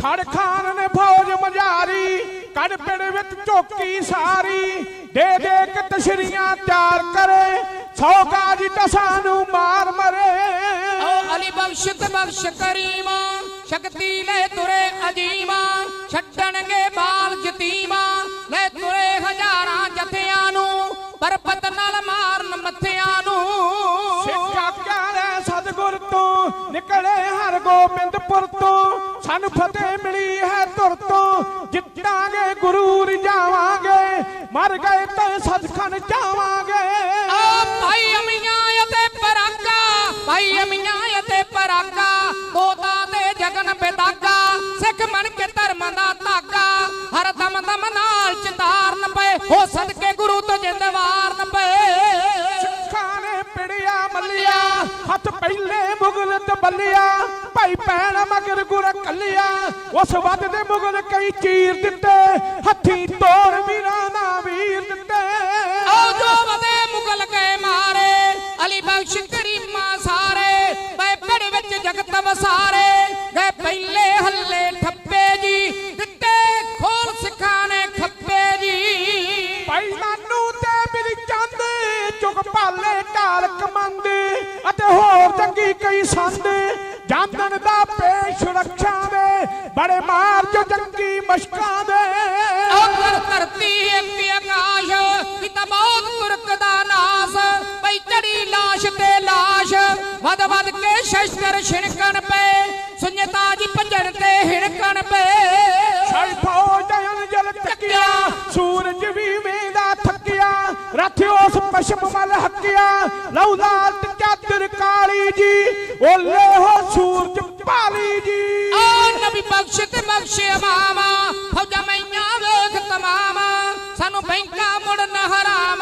ਖੜ ਖਾਨ ਨੇ ਫੌਜ ਮਝਾਰੀ ਕੱਢ ਪਿੜ ਵਿੱਚ ਝੋਕੀ ਸਾਰੀ। ਦੇ ਦੇ ਕੇ ਤਸ਼ਰੀਆਂ ਤਿਆਰ ਕਰੇ ਸੌ ਗਾਜੀ ਟਸਾਂ ਨੂੰ ਮਾਰ ਮਰੇ। ਓ ਅਲੀ ਬਖਸ਼ ਤੇ ਬਖਸ਼ ਕਰੀਮਾ ਸ਼ਕਤੀ ਲੈ ਤੁਰੇ ਅਜੀਮਾ ਛੱਡਣਗੇ ਬਾਲ ਜਤੀਮਾ ਲੈ ਤੁਰੇ ਹਜ਼ਾਰਾਂ ਜਥਿਆਂ ਨੂੰ ਪਰਬਤ ਨਾਲ ਮਾਰਨ ਮੱਥਿਆਂ ਨੂੰ। ਸਿੱਖਾ ਪਿਆਰੇ ਸਤਿਗੁਰ ਤੋਂ ਨਿਕਲੇ ਹਰ ਗੋਬਿੰਦਪੁਰ ਤੋਂ। ਸਾਨੂੰ ਫਤਿਹ ਮਿਲੀ ਹੈ ਤੁਰ ਤੋਂ। ਜਿੱਤਾਂਗੇ ਗੁਰੂ ਰਜਾਵਾਂਗੇ ਮਰ ਗਏ ਤਾਂ ਸੱਚਖੰਡ ਜਾਵਾਂਗੇ ਓ ਭਾਈ ਅਮੀਆਂ ਅਤੇ ਪਰਾਗਾ ਭਾਈ ਅਮੀਆਂ ਅਤੇ ਪਰਾਗਾ ਤੋਤਾ ਤੇ ਜਗਨ ਬੇਦਾਗਾ ਸਿੱਖ ਬਣ ਕੇ ਧਰਮ ਦਾ ਧਾਗਾ ਹਰ ਦਮ ਦਮ ਨਾਲ ਚਿਤਾਰਨ ਪਏ ਹੋ ਸਦਕੇ ਗੁਰੂ ਤੋਂ ਜਿੰਦ ਵਾਰਨ ਪਏ। ਸਿੱਖਾਂ ਨੇ ਪਿੜਿਆ ਮੱਲਿਆ ਹੱਥ ਪਹਿਲੇ ਮੁਗਲ ਤੇ ਬੱਲਿਆ ਭਾਈ ਭੈਣ ਮਗਰ ਗੁਰ ਕੱਲਿਆ ਉਸ ਵੱਧ ਦੇ ਮੁਗਲ ਕਈ ਚੀਰ ਦਿੱਤੇ ਹੱਥੀ ਤੋੜ ਵੀਰਾਂ ਦਾ ਵੀਰ ਦਿੱਤੇ। ਆਓ ਜੋ ਵਦੇ ਮੁਗਲ ਗਏ ਮਾਰੇ ਅਲੀ ਬਖਸ਼ ਕਰੀਮਾ ਸਾਰੇ ਪੈ ਪੜ ਵਿੱਚ ਜਗਤ ਵਸਾਰੇ ਗਏ ਪਹਿਲੇ ਹੱਲੇ ਠੱਪੇ ਜੀ ਦਿੱਤੇ ਖੋਲ ਸਿੱਖਾਂ ਨੇ ਖੱਪੇ ਜੀ। ਭਾਈ ਨਾਨੂ ਤੇ ਮੇਰੀ ਚੰਦ ਚੁਗ ਭਾਲੇ ਢਾਲ ਕਮੰਦ ਅਤੇ ਹੋਰ ਜੰਗੀ ਕਈ ਸੰਦ ਜਾਂਦਨ ਦਾ ਪੇਸ਼ ਦੇ ਬੜੇ ਮਾਰ ਜੋ ਜੰਗੀ ਮਸ਼ਕਾਂ ਦੇ। ਔਰ ਧਰਤੀ ਇੱਕ ਆਕਾਸ਼ ਕੀਤਾ ਬਹੁਤ ਤੁਰਕ ਦਾ ਨਾਸ। ਬਈ ਚੜੀ ਲਾਸ਼ ਤੇ ਲਾਸ਼ ਵਦ ਵਦ ਕੇ ਸ਼ਸਤਰ ਛਿਣਕਣ ਪਏ। ਸੁਨਤਾ ਜੀ ਭੰਜਣ ਤੇ ਹਿਣਕਣ ਪਏ। ਸਾਈ ਫੌਜ ਜਲ ਚੱਕਿਆ ਸੂਰਜ ਵੀ ਵੇਂਦਾ ਥੱਕਿਆ। ਰੱਥ ਉਸ ਪਸ਼ਮ ਮਲ ਹੱਕਿਆ। ਲਉ ਲਾਲ ਚਾਦਰ ਕਾਲੀ ਜੀ ਓਲੇ ਨਬੀ ਬਖਸ਼ ਤੇ ਬਖਸ਼ ਮਾਵਾ ਫੌਜਾਂ ਮਈਆਂ ਵੇਖ ਤਮਾਮਾ ਸਾਨੂੰ ਬੈਂਕਾਂ ਮੁੜ ਨਹਰਾ